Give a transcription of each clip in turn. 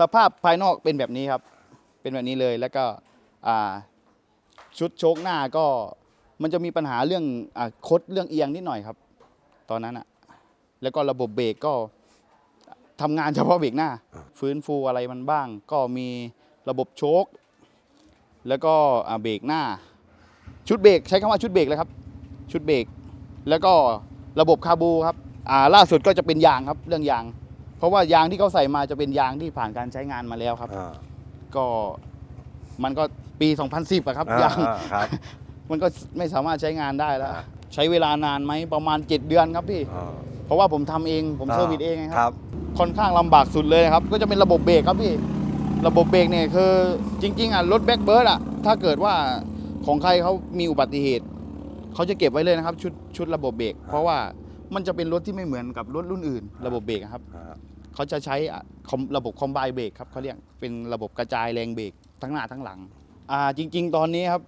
สภาพภายนอกเป็นแบบนี้ครับ เป็นแบบนี้เลยแล้วก็ชุดโชคหน้าก็มันจะมีปัญหาเรื่องอคดเรื่องเอียงนิดหน่อยครับ ตอนนั้นอะแล้วก็ระบบเบรกก็ทำงานเฉพาะเบรกหน้า ฟื้นฟูอะไรมันบ้าง ก็มีระบบโชคแล้วก็เบรกหน้า ชุดเบรกใช้คำว่าชุดเบรกเลยครับ ชุดเบรกแล้วก็ระบบคาบูครับล่าสุดก็จะเป็นยางครับเรื่องยาง เพราะว่ายางที่เขาใส่มาจะเป็นยางที่ผ่านการใช้งานมาแล้วครับ อ่าก็มันก็ปี 2010อะครับอ่ายาง อ่าครับ มันก็ไม่สามารถใช้งานได้แล้ว อ่า ใช้เวลานานไหมประมาณ 7 เดือนครับพี่ อ่าเพราะว่าผมทำเองผมเซอร์วิสเองไงคครัรับบค่อนข้างลำบากสุดเลยครับ ก็จะเป็นระบบเบรกครับพี่ ระบบเบรกเนี่ยคือจริง ๆอะรถแบ็คเบิร์ดอะ ถ้าเกิดว่าของใครเขามีอุบัติเหตุ เขาจะเก็บไว้เลยนะครับ ชุดชุดระบบเบรก เพราะว่ามันจะเป็นรถที่ไม่เหมือนกับรถรุ่นอื่น ระบบเบรกอะครับ อ่า เขาจะใช้อะคอมระบบคอมไบเบรกครับเขาเรียกเป็นระบบกระจายแรงเบรกทั้งหน้าทั้งหลังอ่าจริง ๆ ตอนนี้ครับ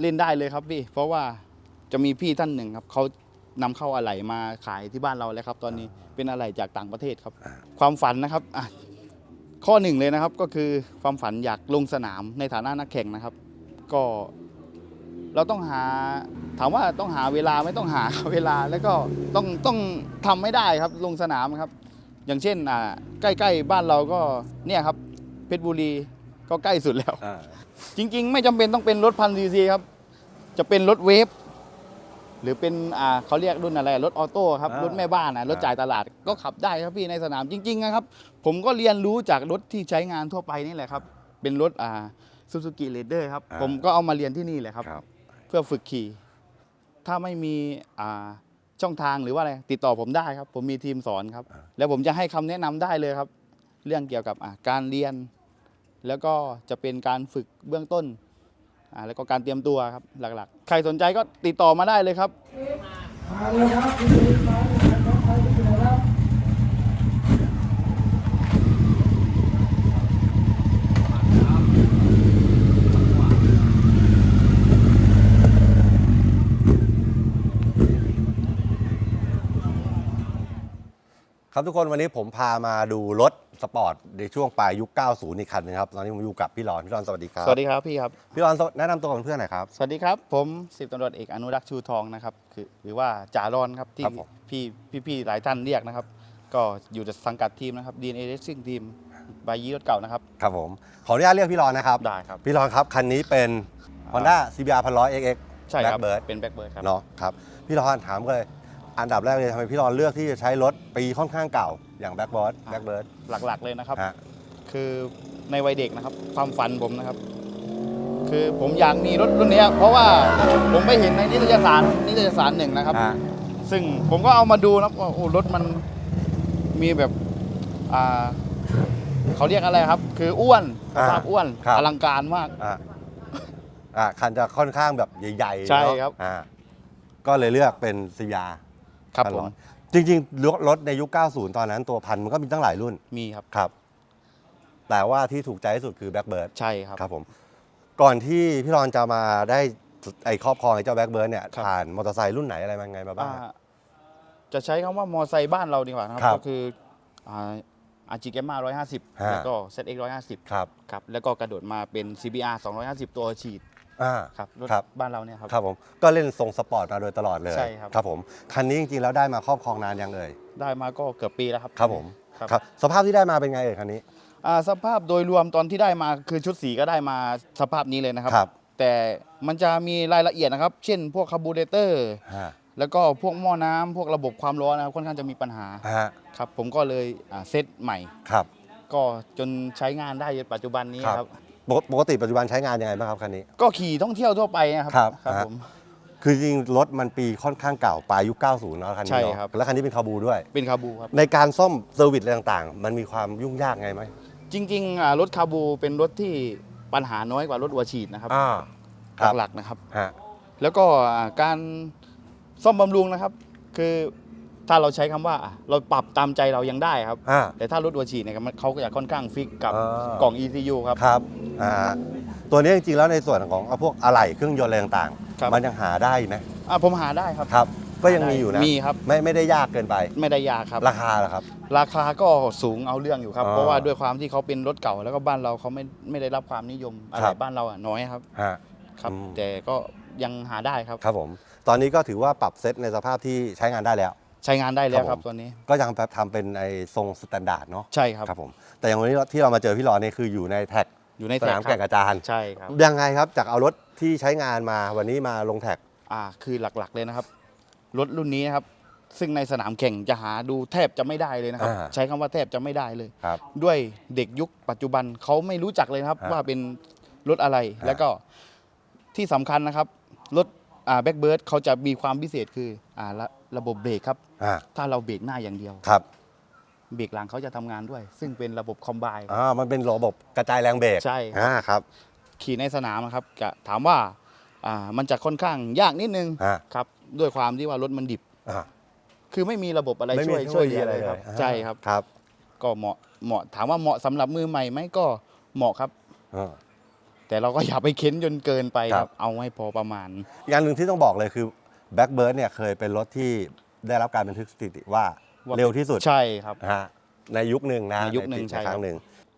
เล่นได้เลยครับพี่ เพราะว่าจะมีพี่ท่านหนึ่งครับเขานำเข้าอะไหล่มาขายที่บ้านเราแล้วครับ ตอนนี้เป็นอะไหล่จากต่างประเทศครับ ความฝันนะครับอะข้อหนึ่งเลยนะครับก็คือความฝันอยากลงสนามในฐานะนักแข่งนะครับ ก็เราต้องหาถามว่าต้องหาเวลาไม่ต้องหาเวลาแล้วก็ต้องต้องทำไม่ได้ครับลงสนามครับ อย่างเช่นอ่าใกล้ๆบ้านเราก็เนี่ยครับเพชรบุรีก็ใกล้สุดแล้ว อ่าจริงๆ ไม่จำเป็นต้องเป็นรถพันซีซีครับ จะเป็นรถเวฟหรือเป็นอ่าเขาเรียกรุ่นอะไรรถออโต้ครับอ่ารถแม่บ้านนะรถจ่ายตลาดก็ขับได้ครับพี่ในสนามจริงๆนะครับ ผมก็เรียนรู้จากรถที่ใช้งานทั่วไปนี่แหละครับ เป็นรถอ่าซูซูกิเรเดอร์ครับ อ่า ผมก็เอามาเรียนที่นี่แหละครับ ครับ เพื่อฝึกขี่ ถ้าไม่มีอ่า ช่องทางหรือว่าอะไรติดต่อผมได้ครับ ผมมีทีมสอนครับ แล้วผมจะให้คำแนะนำได้เลยครับ เรื่องเกี่ยวกับอะการเรียน แล้วก็จะเป็นการฝึกเบื้องต้นอ่าแล้วก็การเตรียมตัวครับหลักๆ ใครสนใจก็ติดต่อมาได้เลยครับครับ ทุกคนวันนี้ผมพามาดูรถสปอร์ตในช่วงปลายยุค 90 อีกคันนึงครับตอนนี้ผมอยู่กับพี่รอนพี่รอนสวัสดีครับสวัสดีครับพี่ครับ พี่รอนแนะนำตัวกับเพื่อนหน่อยครับ สวัสดีครับ ผมสิบตำรวจเอกอนุรักษ์ชูทองนะครับคือหรือว่าจ่ารอนครับที่ครับผม พี่พี่ๆหลายท่านเรียกนะครับ ก็อยู่ในสังกัดทีมนะครับ DNA Racing Team บายยีรถเก่านะครับ ครับผมขออนุญาตเรียกพี่รอนนะครับได้ครับ พี่รอนครับคันนี้เป็น Honda CBR 1,100 XX ใช่ครับ Blackbird เป็นแบ็กเบิร์ดครับ เนาะครับพี่รอนถามเลย อันดับแรกเลยทำไมพี่รอนเลือกที่จะใช้รถปีค่อนข้างเก่าอย่าง Blackbird Blackbird หลักๆเลยนะครับ ฮะคือในวัยเด็กนะครับ ความฝันผมนะครับ คือผมอยากมีรถรุ่นเนี้ยเพราะว่าผมไปเห็นในนิตยสารนิตยสารหนึ่งนะครับ ฮะ ซึ่งผมก็เอามาดูนะว่าโอ้รถมันมีแบบอ่าเขาเรียกอะไรครับ คืออ้วนสอ่าภาพอ้วนครับ อลังการมาก อะอะคันจะค่อนข้างแบบใหญ่ๆใช่เนอะครับ อ่าก็เลยเลือกเป็น CBR ครับตผลมอดจริงๆรถรถในยุค 90 ตอนนั้นตัวพันมันก็มีตั้งหลายรุ่น มีครับ ครับ แต่ว่าที่ถูกใจที่สุดคือแบ็กเบิร์ดใช่ครับ ครับผม ก่อนที่พี่รอนจะมาได้ไอครอบครองไอ้เจ้าแบ็กเบิร์ดเนี่ยครับผ่านมอเตอร์ไซค์รุ่นไหนอะไรมาไงมาบ้างอ่าจะใช้คำว่ามอไซค์บ้านเราดีกว่านะครับครับก็คืออาจีเกมมาร้อยห้าสิบฮะแล้วก็เซตเอ็กร้อยห้าสิบครับ ครับ แล้วก็กระโดดมาเป็น CBR 250 ตัวฉีด อ่าครับรถครับ บ้านเราเนี่ยครับ ครับผมก็เล่นทรงสปอร์ตมาโดยตลอดเลยใช่ครับ ครับผมคันนี้จริงๆแล้วได้มาครอบครองนานยังเอ่ยได้มาก็เกือบปีแล้วครับครับผมครับครับสภาพที่ได้มาเป็นไงเอ่ยคันนี้ อ่าสภาพโดยรวมตอนที่ได้มาคือชุดสีก็ได้มาสภาพนี้เลยนะครับ ครับ แต่มันจะมีรายละเอียดนะครับ เช่น พวกคาร์บูเรเตอร์ ฮะแล้วก็พวกหม้อน้ำพวกระบบความร้อนนะครับค่อนข้างจะมีปัญหาฮะครับ ผมก็เลยอ่าเซตใหม่ ครับ ก็จนใช้งานได้จนปัจจุบันนี้ครับ ครับ ปกปกติปัจจุบันใช้งานยังไงบ้างครับคันนี้ ก็ขี่ท่องเที่ยวทั่วไปนะครับครับครับฮะ ผม คือจริงๆรถมันปีค่อนข้างเก่าปลายยุค 90 เนาะคันนี้ใช่เนาะครับ แล้วคันนี้เป็นคาบูด้วย เป็นคาบูครับ ในการซ่อมเซอร์วิสอะไรต่างๆ มันมีความยุ่งยากไงไหมจริงๆอ่ารถคาบูเป็นรถที่ปัญหาน้อยกว่ารถวัวฉีดนะครับอ่าครับหลักๆนะครับ ฮะแล้วก็อ่าการซ่อมบำรุงนะครับ คือ ถ้าเราใช้คำว่าอะเราปรับตามใจเรายังได้ครับ อ่า แต่ถ้ารถวัวฉีดเนี่ยมันเขาก็จะค่อนข้างฟิกกับอ่า กล่อง ECU ครับ ครับอ่าตัวนี้จริงๆแล้วในส่วนของพวกอะไหล่เครื่องยนต์อะไรต่างครับ ๆ มันยังหาได้ไหมอะผมหาได้ครับ ครับ ก็ยังมีอยู่นะมีครับ ไม่ไม่ได้ยากเกินไป ไม่ได้ยากครับ ราคาล่ะครับ ราคาก็สูงเอาเรื่องอยู่ครับอ๋อเพราะว่าด้วยความที่เขาเป็นรถเก่าแล้วก็บ้านเราเขาไม่ไม่ได้รับความนิยมอะคไรรับ บ้านเราอะน้อยครับฮะ ครับ อืม แต่ก็ยังหาได้ครับ ครับผม ตอนนี้ก็ถือว่าปรับเซตในสภาพที่ใช้งานได้แล้ว ใช้งานได้แล้วคครัรับบผม ตัวนี้ ก็ยังแบบทำเป็นไอ้ทรงสแตนดาร์ดเนาะใช่ครับครับผมแต่อย่างวันนี้ที่เรามาเจอพี่รอนนี่คืออยู่ในแท็กอยู่ในสแท็กนามคแข่งรับอาจารย์ใช่ครับยังไงครับจากเอารถที่ใช้งานมาวันนี้มาลงแท็ก อ่าคือหลักๆเลยนะครับ รถรุ่นนี้นะครับ ซึ่งในสนามแข่งจะหาดูแทบจะไม่ได้เลยนะครับ อ่า ใช้คำว่าแทบจะไม่ได้เลย ครับ ด้วยเด็กยุคปัจจุบันเขาไม่รู้จักเลยนะครับ ฮะว่าเป็นรถอะไร ฮะ แล้วก็ที่สำคัญนะครับ รถอ่าแบ็กเบิร์ดเขาจะมีความพิเศษคืออ่าระ ระบบเบรกครับ อ่าถ้าเราเบรกหน้าอย่างเดียว ครับเบรกหลังเขาจะทำงานด้วย ซึ่งเป็นระบบคอมไบ อ่ามันเป็นระบบกระจายแรงเบรกใช่ครับ อ่าครับ ขี่ในสนามนะครับจะถามว่าอ่ามันจะค่อนข้างยากนิดนึงอ่า ครับด้วยความที่ว่ารถมันดิบ อ่าคือไม่มีระบบอะไรไม่มีช่วยเทคโนช่โลวยยีเหลืออะไรเลยเลยครับ อ่าใช่ครับ ครับก็เหมาะเหมาะถามว่าเหมาะสำหรับมือใหม่ไหมก็เหมาะครับ อ่า แต่เราก็อย่าไปเค้นจนเกินไปคครัรับ บ เอาให้พอประมาณ อย่างหนึ่งที่ต้องบอกเลยคือ แบ็กเบิร์ดเนี่ยเคยเป็นรถที่ได้รับการบันทึกสถิติว่าว่าเร็วที่สุดใช่ครับ นะฮะในยุคหนึ่งนะในยุคหนึ่งในใช่ครั้ครังบหนึ่ง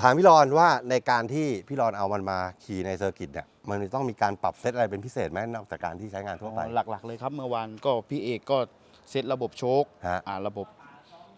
ถามพี่รอนว่าในการที่พี่รอนเอามันมาขี่ในเซอร์กิตเนี่ยมันต้องมีการปรับเซตอะไรเป็นพิเศษไหมนอกจากการที่ใช้งานทั่วไป หลักๆเลยครับเมื่อวานก็พี่เอกก็เซตระบบโชคฮะอ่าระบบ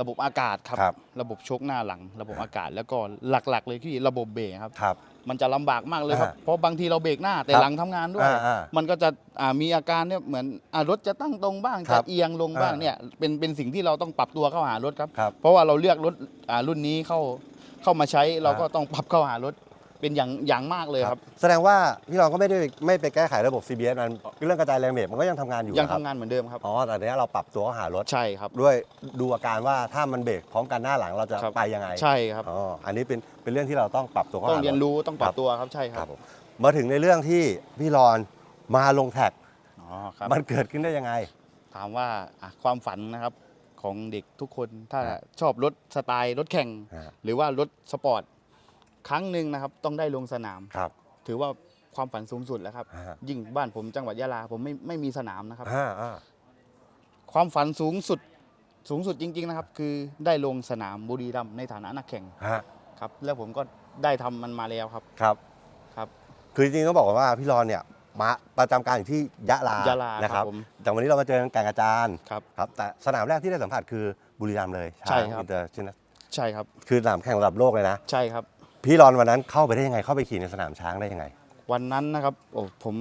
ระบบอากาศครับ ครับ ระบบโชคหน้าหลัง ระบบอากาศแล้วก็หลักๆ เลยที่ระบบเบรกครับ ครับ มันจะลำบากมากเลยครับ อ่าเพราะบางทีเราเบรกหน้าแต่ครับหลังทำงานด้วย อ่าอ่ามันก็จะอ่ามีอาการเนี่ยเหมือนอ่ารถจะตั้งตรงบ้างครัจะบเอียงลงบ้างอ่าเนี่ยเป็นเป็นสิ่งที่เราต้องปรับตัวเข้าหารถครับ ครับเพราะว่าเราเลือกรถอ่ารุ่นนี้เข้าเข้ามาใช้เราก็อ่าต้องปรับเข้าหารถ เป็นอย่างอย่างมากเลยครับ แสดงว่าพี่รอนก็ไม่ได้ไม่ไปแก้ไขระบบ CBS มันเรื่องกระจายแรงเบรกมันก็ยังทำงานอยู่ยังนะครัทำบงานเหมือนเดิมครับ อ๋อแต่เนี้ยเราปรับตัวเข้าหารถ ใช่ครับ ด้วยดูอาการว่าถ้ามันเบรกพร้อมกันหน้าหลังเราจะครับ ไปยังไงใช่ครับ อ๋ออันนี้เป็นเป็นเรื่องที่เราต้องปรับตัวเข้าต้องหารถเรียนรู้ต้องปรัครับบตัวครับใช่คครัรับบผมมาถึงในเรื่องที่พี่รอนมาลงแท็กอ๋อครับมันเกิดขึ้นได้ยังไง ถามว่าอะความฝันนะครับของเด็กทุกคนถ้าฮะชอบรถสไตล์รถแข่ง ฮะ หรือว่ารถสปอร์ต ครั้งหนึ่งนะครับต้องได้ลงสนาม ครับ ถือว่าความฝันสูงสุดแล้วครับ ฮะ ยิ่งบ้านผมจังหวัดยะลาผมไม่ไม่มีสนามนะครับ อ่าอ่าความฝันสูงสุดสูงสุดจริง ๆ นะครับ คือได้ลงสนามบุรีรัมย์ในฐานะนักแข่งฮะครับ แล้วผมก็ได้ทำมันมาแล้วครับครับ ครับ คือจริงๆต้องบอกว่าพี่รอนเนี่ยมาประจำการอยู่ที่ยะลายะลานะครับผม แต่วันนี้เรามาเจอกันแก่งอาจารย์ครับ ครับแต่สนามแรกที่ได้สัมผัสคือบุรีรัมย์เลยใช่ครับ อินเตอร์ชินใช่ครับ คือสนามแข่งระดับโลกเลยนะ ใช่ครับ พี่รอนวันนั้นเข้าไปได้ยังไง เข้าไปขี่ในสนามช้างได้ยังไง วันนั้นนะครับโอ้ผม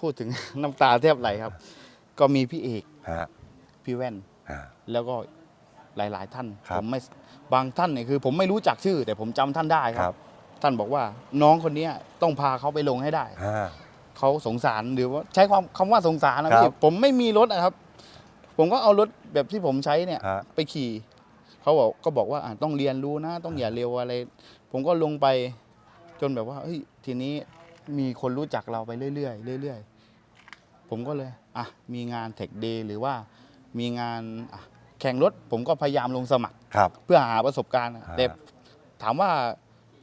พูดถึง น้ำตาแทบไหลครับ ก็มีพี่เอกฮะพี่แว่น อ่า แล้วก็หลาย ๆ ท่านครับผมไม่บางท่านเนี่ยคือ ผมไม่รู้จักชื่อ แต่ผมจำท่านได้คครัรับ บ ท่านบอกว่าน้องคนเนี้ยต้องพาเขาไปลงให้ได้ อ่า เขาสงสารหรือว่าใช้ความคำว่าสงสารนะครัพี่บผมไม่มีรถนะครับ ผมก็เอารถแบบที่ผมใช้เนี่ย ฮะ ไปขี่เขาบอกก็บอกว่าอะต้องเรียนรู้นะ ต้องอย่าเร็วอะไร ผมก็ลงไปจนแบบว่าเฮ้ยทีนี้มีคนรู้จักเราไปเรื่อยๆเรื่อยๆ ผมก็เลยอะมีงานเทคเดย์หรือว่ามีงานอะแข่งรถ ผมก็พยายามลงสมัครครับเพื่อหาประสบการณ์อะอ่าแต่ถามว่า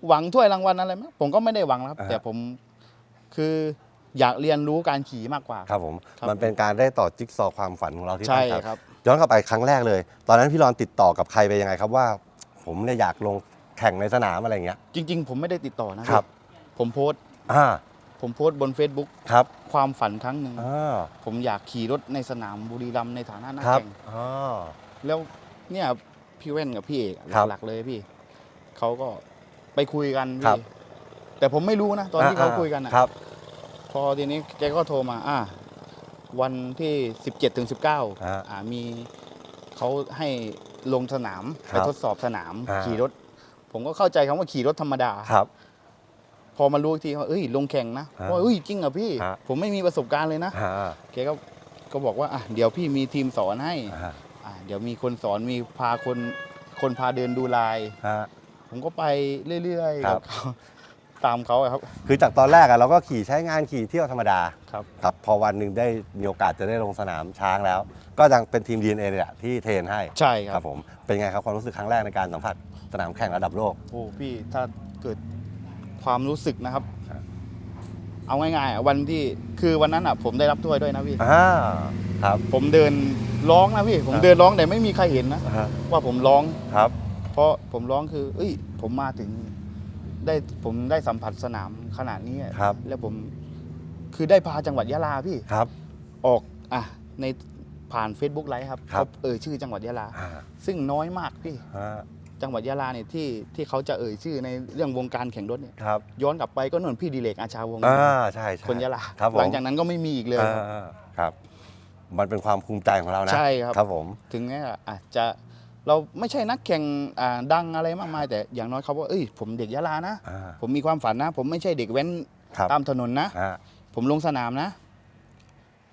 หวังถ้วยรางวัลอะไรไหมผมก็ไม่ได้หวังนะครับอ่าแต่ผมคืออยากเรียนรู้การขี่มากกว่า ครับผมครับมันเป็นการได้ต่อจิ๊กซอว์ความฝันของเราที่ใช่ตั้งใจครับ ย้อนกลับไปครั้งแรกเลย ตอนนั้นพี่รอนติดต่อกับใครไปยังไงครับว่า ผมเนี่ยอยากลง แข่งในสนามอะไรอย่างเงี้ย จริง ๆ ผมไม่ได้ติดต่อนะครับ ผมโพสต์อ่า ผมโพสต์บน Facebook ครับความฝันครั้งหนึ่งอ่าผมอยากขี่รถในสนามบุรีรัมย์ในฐานะนักครับแข่ง อ๋อ แล้วเนี่ยพี่แว่นกับพี่เอกอะครับหลักๆเลยพี่เขาก็ไปคุยกันครัพี่บ แต่ผมไม่รู้นะตอนที่เขาคุยกันอะครับพอทีนี้แกก็โทรมา อ่า วันที่ 17ถึง19อ่า อ่ามีเขาให้ลงสนามคไปรับทดสอบสนามอ่า ขี่รถ ผมก็เข้าใจคำว่าขี่รถธรรมดาครับ พอมารู้อีกทีว่าเอ้ย ลงแข่งนะอ่าว่าเอ้ยจริงเหรอพี่ฮะผมไม่มีประสบการณ์เลยนะอ่าแกก็ก็บอกว่าอะเดี๋ยวพี่มีทีมสอนให้อ่าอ่าเดี๋ยวมีคนสอนมีพาคนคนพาเดินดูลายฮะผมก็ไปเรื่อยๆครักับเขาตามเขาอะครับ คือจากตอนแรกอะเราก็ขี่ใช้งานขี่เที่ยวธรรมดาครับครับพอวันหนึ่งได้มีโอกาสจะได้ลงสนามช้างแล้ว ก็ยังเป็นทีม DNA เนี่ยแหละที่เทรนให้ใช่คครัรับบผมเป็นไงครับความรู้สึกครั้งแรกในการสัมผัส สนามแข่งระดับโลก โอ้พี่ถ้าเกิดความรู้สึกนะครับ ครับ เอาง่ายๆอะวันที่คือวันนั้นอะ ผมได้รับถ้วยด้วยนะพี่ อ่าครับ ผมเดินร้องนะพี่ ผมครับ เดินร้องแต่ไม่มีใครเห็นนะอ่าฮะว่าผมร้อง ครับเพราะผมร้องคือ เอ้ย ผมมาถึงได้ผมได้สัมผัสสนามขนาดนี้อะครับแล้วผมคือได้พาจังหวัดยะลาพี่ ครับ ออกอะในผ่าน Facebook ไลฟ์ครับครับ เขาเอ่ยชื่อจังหวัดยะลา อ่าซึ่งน้อยมากพี่ ฮะ จังหวัดยะลาเนี่ยที่ที่เขาจะเอ่ยชื่อในเรื่องวงการแข่งรถเนี่ยครับย้อนกลับไปก็นนพี่ดิเลกอาชาวงศ์อ่าใช่ใช่คนยะลาครับผมหลังจากนั้นก็ไม่มีอีกเลยครับอ่าครับ มันเป็นความภูมิใจของเรานะใช่ครับ ครับผมถึงแม้อาจจะเราไม่ใช่นักแข่งอ่าดังอะไรมากมาย แต่อย่างน้อยเขาว่าเอ้ยผมเด็กยะลานะ อ่า ผมมีความฝันนะ ผมไม่ใช่เด็กแว้นครับ ตามถนนนะ อ่า ผมลงสนามนะ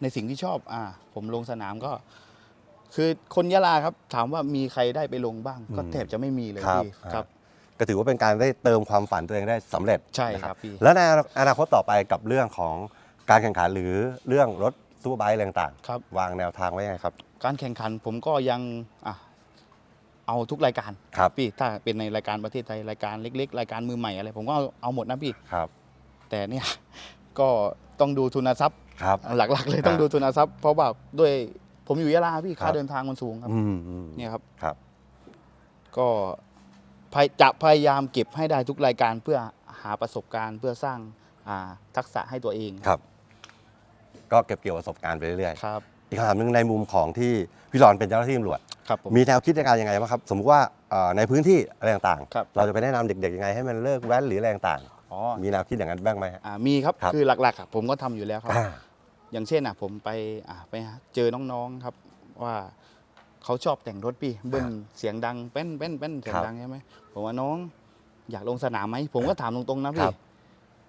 ในสิ่งที่ชอบ อ่า ผมลงสนามก็ คือคนยะลาครับถามว่ามีใครได้ไปลงบ้าง ก็แทบจะไม่มีเลยครับพี่อ่า ครับ ก็ถือว่าเป็นการได้เติมความฝันตัวเองได้สำเร็จใช่นะครับพี่ แล้วในอนาคตต่อไปกับเรื่องของการแข่งขันหรือเรื่องรถซูเปอร์ไบค์อะไรต่างๆครับวางแนวทางไว้ยังไงครับ การแข่งขันผมก็ยังอะเอาทุกรายการครับ พี่ถ้าเป็นในรายการประเทศไทยรายการเล็ก ๆ รายการมือใหม่อะไร ผมก็เอาเอาหมดนะพี่ ครับแต่เนี่ย ก็ต้องดูทุนทรัพย์ ครับ หลักๆเลยต้องอ่าดูทุนทรัพย์ เพราะว่าด้วย ผมอยู่ยะลาพี่ครัค่าบเดินทางมันสูงครับ อืมอืมเนี่ยครับ ครับ ก็พยจะพยายามเก็บให้ได้ทุกรายการเพื่อหาประสบการณ์เพื่อสร้างอ่าทักษะให้ตัวเองครับ ก็เก็บเกี่ยวประสบการณ์ไปเรื่อยครับๆอีกคำถามหนึ่งในมุมของที่พี่รอนเป็นเจ้าหน้าที่ตำรวจ ครับผม มีแนวคิดในการยังไงบ้างครับ สมมุติว่าเอ่อในพื้นที่อะไรต่างครับ ๆ เราจะไปแนะนำเด็กๆยังไงให้มันเลิกแว้นหรืออะไรต่างอ๋อๆมีแนวคิดอย่างนั้นบ้างไหมฮะ อ่ามีครับครับ คือหลักๆอะผมก็ทำอยู่แล้วครับ อ่า อย่างเช่นอะผมไปอะไปเจอน้องๆครับว่าเขาชอบแต่งรถพี่เบิ้ลเสียงดังเป้นเป้นเป้นเสียงดังใช่ไหมผมว่าน้องอยากลงสนามไหมผมก็ถามตรงๆนะคพี่รับ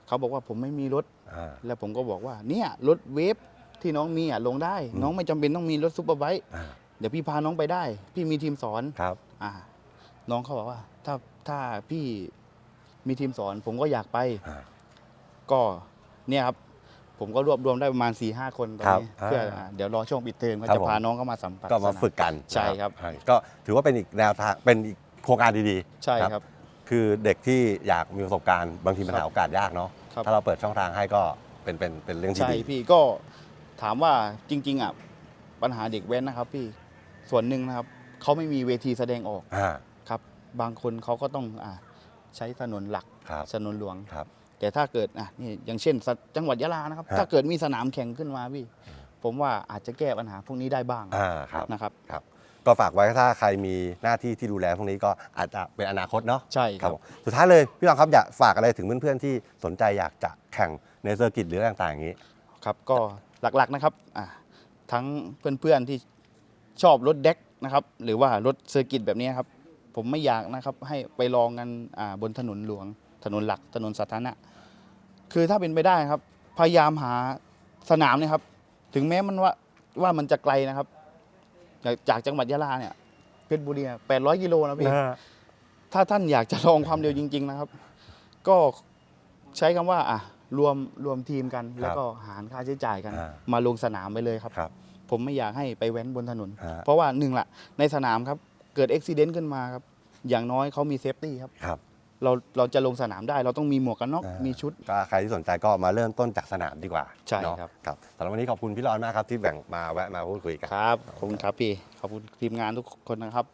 เขาบอกว่าผมไม่มีรถอ่าแล้วผมก็บอกว่าเนี่ยรถเวฟที่น้องมีอะลงได้อืมน้องไม่จำเป็นต้องมีรถซุปเปอร์ไบค์อ่าเดี๋ยวพี่พาน้องไปได้ พี่มีทีมสอนครับอ่าน้องเขาบอกว่า ถ้าถ้าพี่มีทีมสอน ผมก็อยากไปอ่าก็เนี่ยครับ ผมก็รวบรวมได้ประมาณ4ี่ห้าคนตอนนี้ครับเพื่ออ่าอ่าเดี๋ยวรอช่วงปิดเทอมก็ครับจะผม พาน้องเข้ามาสัมผัสก็มาสนฝึกกันใช่ครับใช่ก็ถือว่าเป็นอีกแนวทางเป็นอีกโครงการดีใช่ครับๆคือเด็กที่อยากมีประสบการณ์บางทีมันครับหาโอกาสยากเนาะครับ ถ้าเราเปิดช่องทางให้ก็เป็นเป็นเป็นเรื่องที่ใช่ดี พี่ก็ถามว่าจริง ๆอะปัญหาเด็กแว้นนะครับ พี่ส่วนหนึ่งนะครับเขาไม่มีเวทีแสดงออกอ่าครับ บางคนเขาก็ต้องอ่าใช้ถนนหลักครับถนนหลวง ครับ แต่ถ้าเกิดอะนี่อย่างเช่นสจังหวัดยะลานะครับ ฮะ ถ้าเกิดมีสนามแข่งขึ้นมาพี่ ผมว่าอาจจะแก้ปัญหาพวกนี้ได้บ้างอ่าครับ นะครับ ครับ ก็ฝากไว้ถ้าใครมีหน้าที่ที่ดูแลพวกนี้ก็อาจจะเป็นอนาคตเนาะใช่ครับ ผมสุดท้ายเลยพี่รองครับอยากฝากอะไรถึงเพื่อนๆที่สนใจอยากจะแข่งในเซอร์กิตหรืออะไรต่างๆอย่างนี้ ครับก็หลักๆนะครับอะทั้งเพื่อนๆที่ชอบรถเด็กนะครับ หรือว่ารถเซอร์กิตแบบนี้ครับ ผมไม่อยากนะครับให้ไปลองกันอ่าบนถนนหลวง ถนนหลักถนนสาธารณะ คือถ้าเป็นไปได้ครับ พยายามหาสนามเนะครับ ถึงแม้มันว่าว่ามันจะไกลนะครับ จากจากจังหวัดยะลาเนี่ยเพชรบุรีแปดร้อยกิโลนะพี่ถ้าท่านอยากจะลองความเร็วจริง ๆ นะครับ ก็ใช้คำว่าอะรวมรวมทีมกัน แล้วก็หารค่าใช้จ่ายกัน อ่า มาลงสนามไปเลยครับ ครับ ผมไม่อยากให้ไปแว้นบนถนน ฮะ เพราะว่าหนึ่งละในสนามครับ เกิดอุบิเหตุขึ้นมาครับ อย่างน้อยเขามีเซฟตี้ครับ ครับ เราเราจะลงสนามได้เราต้องมีหมวกกันน็อกอ่ามีมีชุด ก็ใครที่สนใจก็มาเริ่มต้นจากสนามดีกว่าใช่เนาะครับ ครับสำหรับวันนี้ขอบคุณพี่รอนมากครับที่แบ่งมาแวะมาพูดคุยกันครับขอบคุณครับพี่ขอบคุณทีมงานทุกคนนะครับ